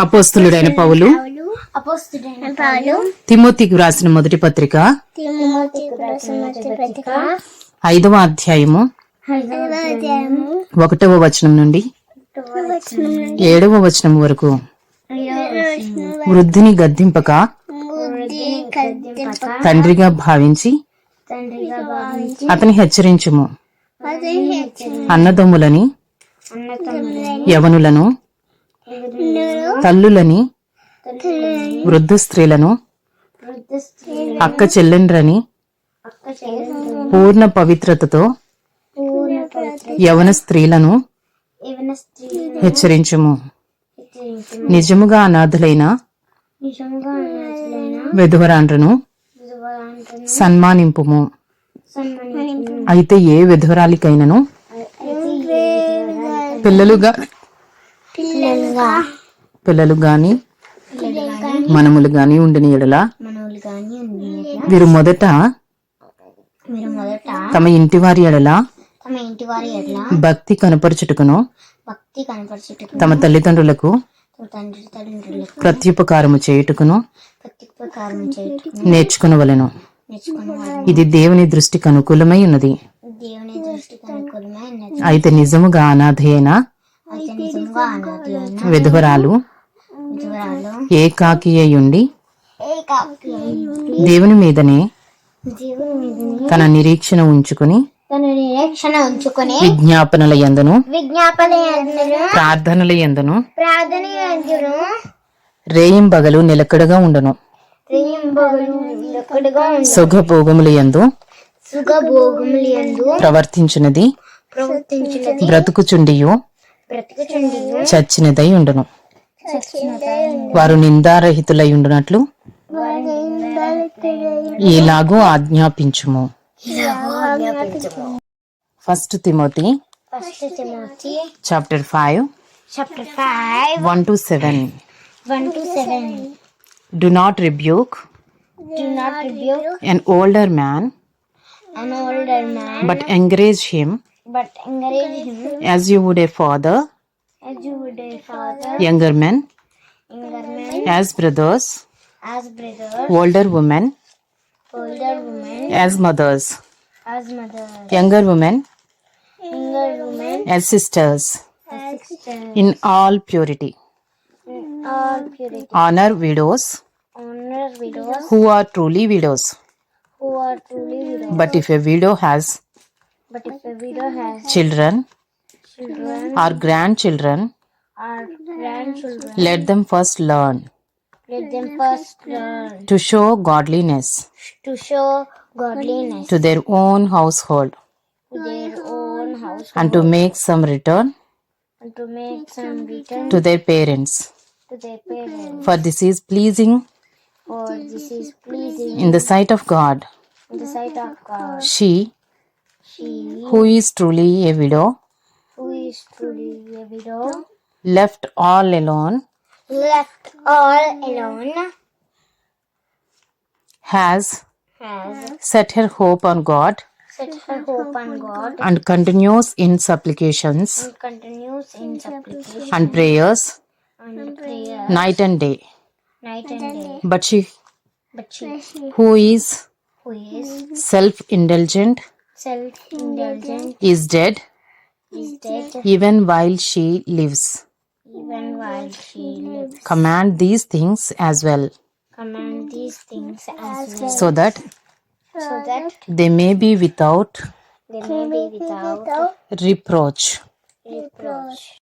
అపోస్తులుడైన పౌలు. తిమోతికి వ్రాసిన మొదటి పత్రిక. తిమోతికి రాసిన మొదటి పత్రిక. ఐదవ అధ్యాయము. ఒకటవ వచనం నుండి. ఏడవ వచనం వరకు. వృద్ధిని గద్దింపక. తండ్రిగా భావించి. అతని హెచ్చరించుము. అన్నదమ్ములని. యవనులను. తల్లులని వృద్ధ స్త్రీలను అక్క చెల్లెండ్రని పూర్ణ పవిత్రతతో యవన స్త్రీలను హెచ్చరించుము. హెచ్చరించు నిజముగా అనాథులైన విధవరాండ్రను సన్మానింపుము. అయితే ఏ విధవరాలికైనను పిల్లలుగా పిల్లలు గాని మనములు గాని ఉండని ఎడల వీరు మొదట తమ ఇంటి వారి ఎడల భక్తి కనపరచుటకును తమ తల్లిదండ్రులకు ప్రత్యుపకారము చేయుటకును నేర్చుకునవలెను. ఇది దేవుని దృష్టికి అనుకూలమై ఉన్నది. అయితే నిజముగా అనాథ అయిన అయితే నిజంగా అనాథులైన విధవరాలు విధవరాలు ఏకాకి అయి ఉండి ఏకాకి దేవుని మీదనే తన నిరీక్షణ ఉంచుకుని తన నిరీక్షణ ఉంచుకొని విజ్ఞాపనల విజ్ఞాపన యందును ప్రార్థనల ప్రార్థన యందును రేయింబగలు నిలకడగా ఉండను. సుఖభోగముల యందు ప్రవర్తించినది ప్రవర్తించినది బ్రతుకుచుండియు బ్రతుకుచుండి చచ్చినదై ఉండును. వారు నిందారహితులై ఉండునట్లు ఇలాగూ ఆజ్ఞాపించుము. First Timothy chapter five chapter five one two seven one two seven do not rebuke do not rebuke an older man an older man but encourage him but encourage him as you would a father. As you would a father younger men. Younger man as brothers. As brother older women. Older woman as mothers. As mother younger women. Younger woman as sisters. As sister in all purity. In all purity honor widows honor widows who are truly widows. Who are truly widows. But if a widow has but if a widow has children children. Or grandchildren. Or grandchildren. Let them first learn. Let them first learn. To show godliness. To show godliness. To their own household. To their own house and to make some return. And to make some return. To their parents. To their parents. for this is pleasing. For this is pleasing. In the sight of God. in the sight of God. She, She. Who is truly a widow, who is truly a widow, left all alone, left all alone, has has set her hope on God set her hope on God and continues in supplications and continues in supplication and prayers and prayer night and day. night and day. But she, But she who is who is self indulgent, self-indulgent is dead even while she lives. even while she lives. Command these things as well, Command these things as well, so that so that they may be without they may be without reproach. reproach.